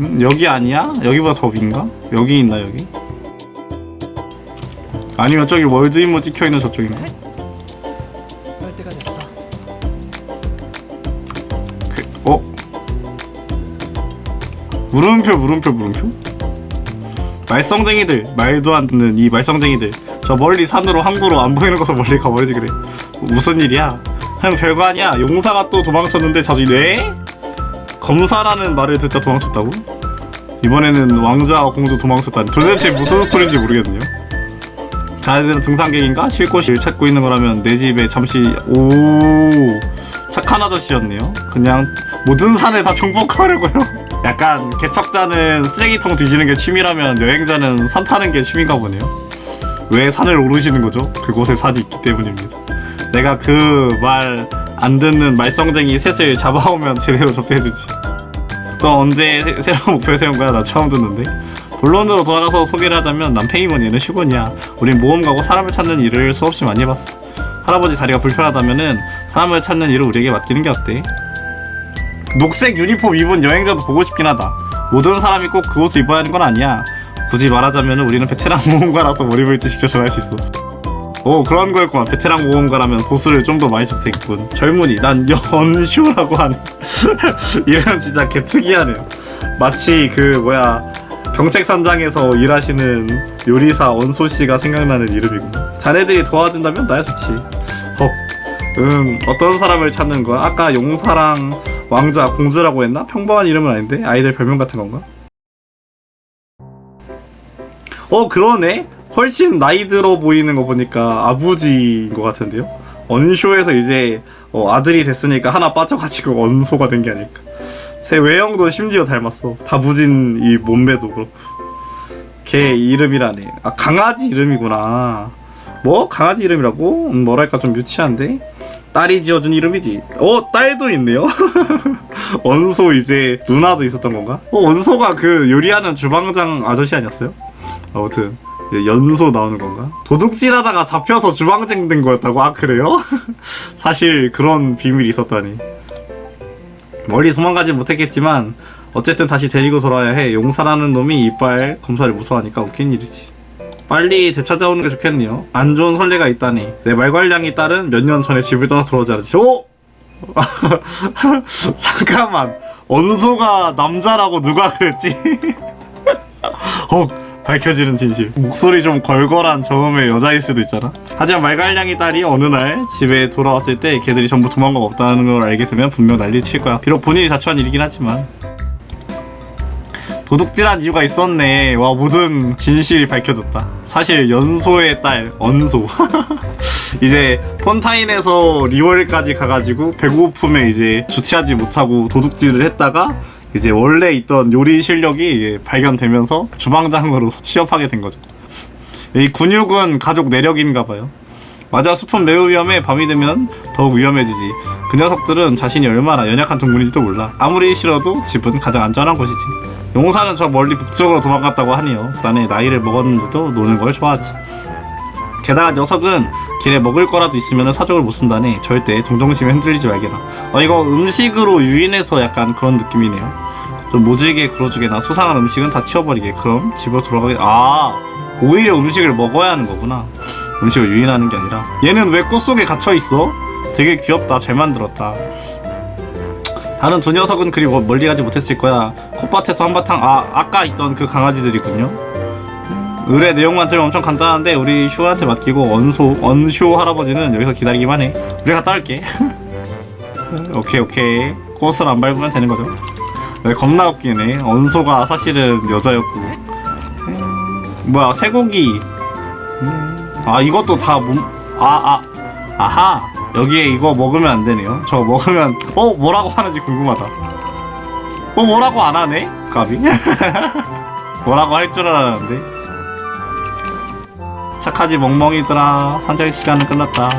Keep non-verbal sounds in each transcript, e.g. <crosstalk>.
음, 여기 아니야? 여기보다 더 위인가? 여기 있나 여기? 아니면 저기 월드 임무 찍혀 있는 저쪽인가? 할 때가 됐어. 그, 어? 물음표 물음표 물음표? 말썽쟁이들 말도 안 듣는 이 말썽쟁이들 저 멀리 산으로 항구로 안 보이는 곳으로 멀리 가버리지 그래 무슨 일이야 그냥 별거 아니야 용사가 또 도망쳤는데 자주 네? 검사라는 말을 듣자 도망쳤다고? 이번에는 왕자와 공주 도망쳤다니 도대체 <laughs> 무슨 스토리인지 모르겠네요 자네들은 등산객인가? 쉴 곳을 찾고 있는 거라면 내 집에 잠시 오 착한 아저씨였네요 그냥 모든 산을 다 정복하려고요 <laughs> 약간 개척자는 쓰레기통 뒤지는 게 취미라면 여행자는 산 타는 게 취미인가 보네요 왜 산을 오르시는 거죠? 그곳에 산이 있기 때문입니다 내가 그 말 안 듣는 말썽쟁이 셋을 잡아오면 제대로 접대해주지. 또 언제 새- 새로운 목표를 세운 거야? 나 처음 듣는데. 본론으로 돌아가서 소개를 하자면 난 페이머니는 슈곤이야. 우린 모험 가고 사람을 찾는 일을 수없이 많이 해봤어. 할아버지 다리가 불편하다면은 사람을 찾는 일을 우리에게 맡기는 게 어때? 녹색 유니폼 입은 여행자도 보고 싶긴 하다. 모든 사람이 꼭 그 옷을 입어야 하는 건 아니야. 굳이 말하자면 우리는 베테랑 모험가라서 볼지 직접 정할 수 있어 오 그런 거였구만 베테랑 모험가라면 보스를 좀 더 많이 있군. 젊은이 난 연쇼라고 하네 <laughs> 이름 진짜 개 특이하네요. 마치 그 뭐야 경책산장에서 일하시는 요리사 언소 씨가 생각나는 이름이군 자네들이 도와준다면 나야 좋지. 헉 음 어떤 사람을 찾는 거야? 아까 용사랑 왕자 공주라고 했나? 평범한 이름은 아닌데? 아이들 별명 같은 건가? 어 그러네 훨씬 나이 들어 보이는 거 보니까 아버지인 것 같은데요? 언쇼에서 이제 어, 아들이 됐으니까 하나 빠져가지고 언소가 된 게 아닐까? 새 외형도 심지어 닮았어. 다부진 이 몸매도 그렇고. 걔 이름이라네. 아 강아지 이름이구나. 뭐? 강아지 이름이라고? 음, 뭐랄까 좀 유치한데? 딸이 지어준 이름이지. 어 딸도 있네요? <laughs> 언소 이제 누나도 있었던 건가? 어 언소가 그 요리하는 주방장 아저씨 아니었어요? 아무튼. 예, 연소 나오는 건가? 도둑질하다가 잡혀서 주방장 된 거였다고? 아 그래요? <laughs> 사실 그런 비밀이 있었다니 멀리 도망가지 못했겠지만 어쨌든 다시 데리고 돌아야 해 용사라는 놈이 이빨 검사를 무서워하니까 웃긴 일이지 빨리 되찾아오는 게 좋겠네요 안 좋은 선례가 있다니 내 말괄량이 딸은 몇 년 전에 집을 떠나 돌아오지 않았지 오! <laughs> 잠깐만 언소가 남자라고 누가 그랬지? 헉 <laughs> 밝혀지는 진실. 목소리 좀 걸걸한 저음의 여자일 수도 있잖아. 하지만 말갈량이 딸이 어느 날 집에 돌아왔을 때 걔들이 전부 도망가고 없다는 걸 알게 되면 분명 난리를 칠 거야. 비록 본인이 자초한 일이긴 하지만. 도둑질한 이유가 있었네. 와 모든 진실이 밝혀졌다. 사실 연소의 딸 언소. <laughs> 이제 폰타인에서 리월까지 가가지고 배고픔에 이제 주체하지 못하고 도둑질을 했다가 이제 원래 있던 요리 실력이 발견되면서 주방장으로 <laughs> 취업하게 된 거죠. 이 근육은 가족 내력인가 봐요. 맞아, 숲은 매우 위험해. 밤이 되면 더욱 위험해지지. 그 녀석들은 자신이 얼마나 연약한 동물인지도 몰라. 아무리 싫어도 집은 가장 안전한 곳이지. 용사는 저 멀리 북쪽으로 도망갔다고 하네요. 나는 나이를 먹었는데도 노는 걸 좋아하지. 게다가 녀석은 길에 먹을 거라도 있으면 사족을 못 쓴다네. 절대 동정심에 흔들리지 말게나. 어 이거 음식으로 유인해서 약간 그런 느낌이네요. 좀 모질게 굴어주게나 수상한 음식은 다 치워버리게. 그럼 집으로 돌아가게. 아 오히려 음식을 먹어야 하는 거구나. 음식을 유인하는 게 아니라. 얘는 왜 꽃 속에 갇혀 있어? 되게 귀엽다. 잘 만들었다. 다른 두 녀석은 그리 멀- 멀리 가지 못했을 거야. 콧밭에서 한바탕 아 아까 있던 그 강아지들이군요. 의뢰 내용만 들으면 엄청 간단한데 우리 슈한테 맡기고 언소 언쇼 할아버지는 여기서 기다리기만 해. 우리 갔다 올게. <laughs> 오케이 오케이 꽃을 안 밟으면 되는 거죠. 네, 겁나 웃기네. 언소가 사실은 여자였고. 뭐야 쇠고기. 음, 아 이것도 다 몸. 아 아. 아하. 여기에 이거 먹으면 안 되네요. 저 먹으면 어 뭐라고 하는지 궁금하다. 어 뭐라고 안 하네? 까비. <laughs> 뭐라고 할 줄 알았는데. 착하지 멍멍이들아 산책 시간은 끝났다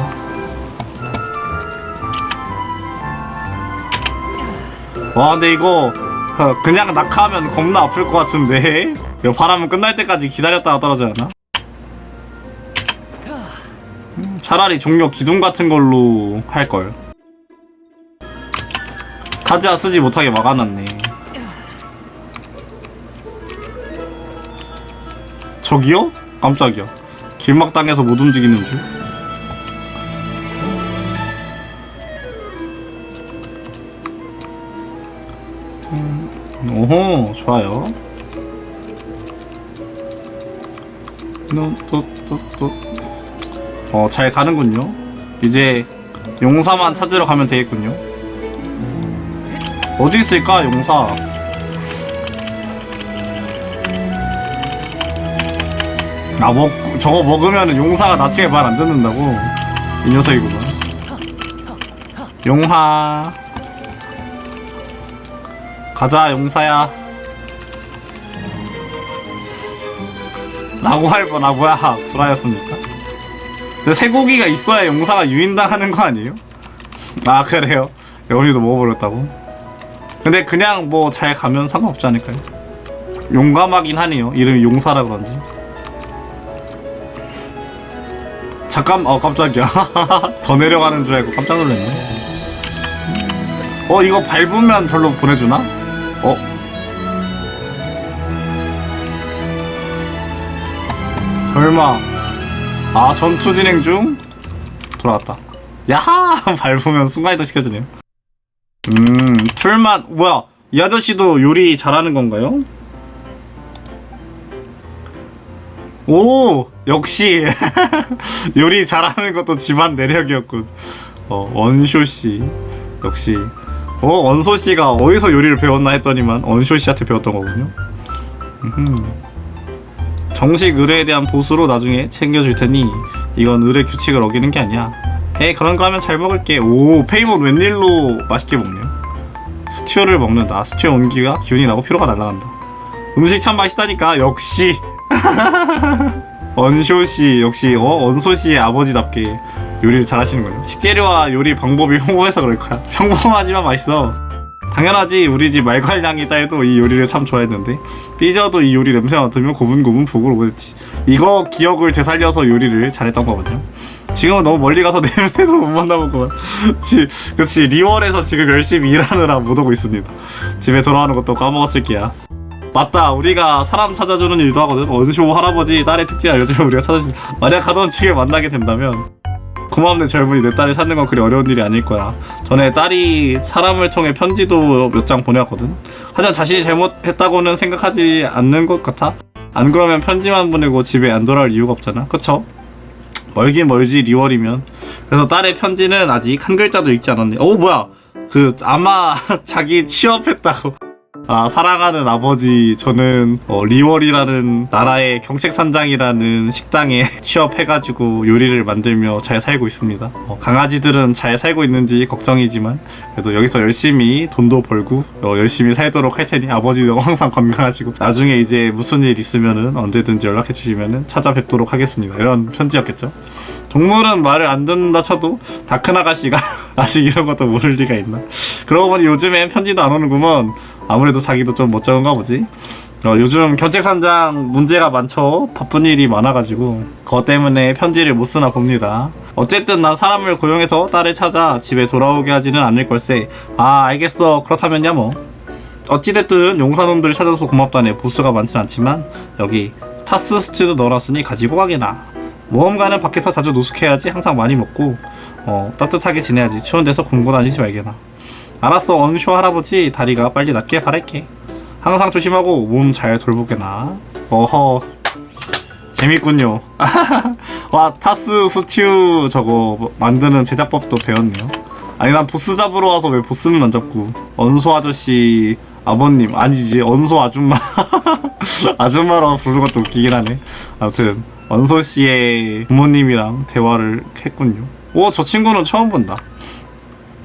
와 근데 이거 어, 그냥 낙하하면 겁나 아플 것 같은데 이거 바람은 끝날 때까지 기다렸다가 떨어져야 하나? 음, 차라리 종료 기둥 같은 걸로 할걸 카즈아 쓰지 못하게 막아놨네 저기요? 깜짝이야. 길막당해서 못 움직이는 줄. 음, 오호, 좋아요. 어, 잘 가는군요. 이제 용사만 찾으러 가면 되겠군요. 어디 있을까, 용사? 아, 먹, 저거 먹으면 용사가 나중에 말 안 듣는다고? 이 녀석이구만. 용하. 가자, 용사야. 라고 할 뻔, 아, 뭐야. 구라였습니까? 근데 쇠고기가 있어야 용사가 유인당하는 거 아니에요? 아, 그래요? 여기도 먹어버렸다고? 근데 그냥 뭐 잘 가면 상관없지 않을까요? 용감하긴 하네요. 이름이 용사라 그런지. 잠깐, 어, 깜짝이야. <laughs> 더 내려가는 줄 알고 깜짝 놀랐네. 어, 이거 밟으면 절로 보내주나? 어? 설마. 아, 전투 진행 중? 돌아갔다. 야하! <laughs> 밟으면 순간이동 시켜주네요. 음, 풀맛, 뭐야. 이 아저씨도 요리 잘하는 건가요? 오! 역시! <laughs> 요리 잘하는 것도 집안 내력이었군. 어, 원쇼씨. 역시. 어, 원소씨가 어디서 요리를 배웠나 했더니만 원쇼씨한테 배웠던 거군요. 음흠. 정식 의뢰에 대한 보수로 나중에 챙겨줄 테니 이건 의뢰 규칙을 어기는 게 아니야. 에이 그런 거 하면 잘 먹을게. 오 페이몬 웬일로 맛있게 먹네요. 스튜를 먹는다. 스튜의 온기가 기운이 나고 피로가 날아간다. 음식 참 맛있다니까 역시 <laughs> 원쇼씨 역시 어? 원소씨의 아버지답게 요리를 잘하시는군요. 식재료와 요리 방법이 평범해서 그럴 거야. <laughs> 평범하지만 맛있어. 당연하지. 우리 집 말괄량이 따해도 이 요리를 참 좋아했는데. 삐져도 이 요리 냄새 맡으면 고분고분 복을 오겠지. 이거 기억을 되살려서 요리를 잘했던 거거든요. 지금은 너무 멀리 가서 <laughs> 냄새도 못 만나보고만 그치, 그치. 리월에서 지금 열심히 일하느라 못 오고 있습니다. 집에 돌아오는 것도 까먹었을 게야 맞다. 우리가 사람 찾아주는 일도 하거든. 원쇼 할아버지 딸의 특징이야 요즘 우리가 찾아주 만약 가던 중에 만나게 된다면 고맙네 젊은이. 내 딸을 찾는 건 그리 어려운 일이 아닐 거야. 전에 딸이 사람을 통해 편지도 몇 장 보내왔거든. 하지만 자신이 잘못했다고는 생각하지 않는 것 같아. 안 그러면 편지만 보내고 집에 안 돌아올 이유가 없잖아. 그쵸? 멀긴 멀지 리월이면. 그래서 딸의 편지는 아직 한 글자도 읽지 않았네. 오 뭐야. 그 아마 <laughs> 자기 취업했다고 아 사랑하는 아버지 저는 어, 리월이라는 나라의 경책산장이라는 식당에 <laughs> 취업해가지고 요리를 만들며 잘 살고 있습니다. 어, 강아지들은 잘 살고 있는지 걱정이지만 그래도 여기서 열심히 돈도 벌고 어, 열심히 살도록 할 테니 아버지도 항상 건강하시고 나중에 이제 무슨 일 있으면은 언제든지 연락해 주시면은 찾아뵙도록 하겠습니다. 이런 편지였겠죠? 동물은 말을 안 듣는다 쳐도 다큰 아가씨가 <laughs> 아직 이런 것도 모를 리가 있나? 그러고 보니 요즘엔 편지도 안 오는구먼 아무래도 자기도 좀 멋쩍은가 보지? 어, 요즘 견책산장 문제가 많죠. 바쁜 일이 많아가지고 그것 때문에 편지를 못 쓰나 봅니다. 어쨌든 난 사람을 고용해서 딸을 찾아 집에 돌아오게 하지는 않을 걸세. 아 알겠어. 그렇다면야 뭐. 어찌됐든 용사놈들을 찾아서 고맙다네. 보수가 많진 않지만 여기 타스 스튜도 넣어놨으니 가지고 가게나. 모험가는 밖에서 자주 노숙해야지 항상 많이 먹고 어, 따뜻하게 지내야지. 추운 데서 공고 다니지 말게나 알았어 언쇼 할아버지. 다리가 빨리 낫게 바랄게. 항상 조심하고 몸 잘 돌보게나. 어허. 재밌군요. <laughs> 와 타스 스튜 저거 만드는 제작법도 배웠네요. 아니 난 보스 잡으러 와서 왜 보스는 안 잡고? 언소 아저씨 아버님 아니지 언소 아줌마. <laughs> 아줌마로 부르는 것도 웃기긴 하네. 아무튼 언소 씨의 부모님이랑 대화를 했군요. 오 저 친구는 처음 본다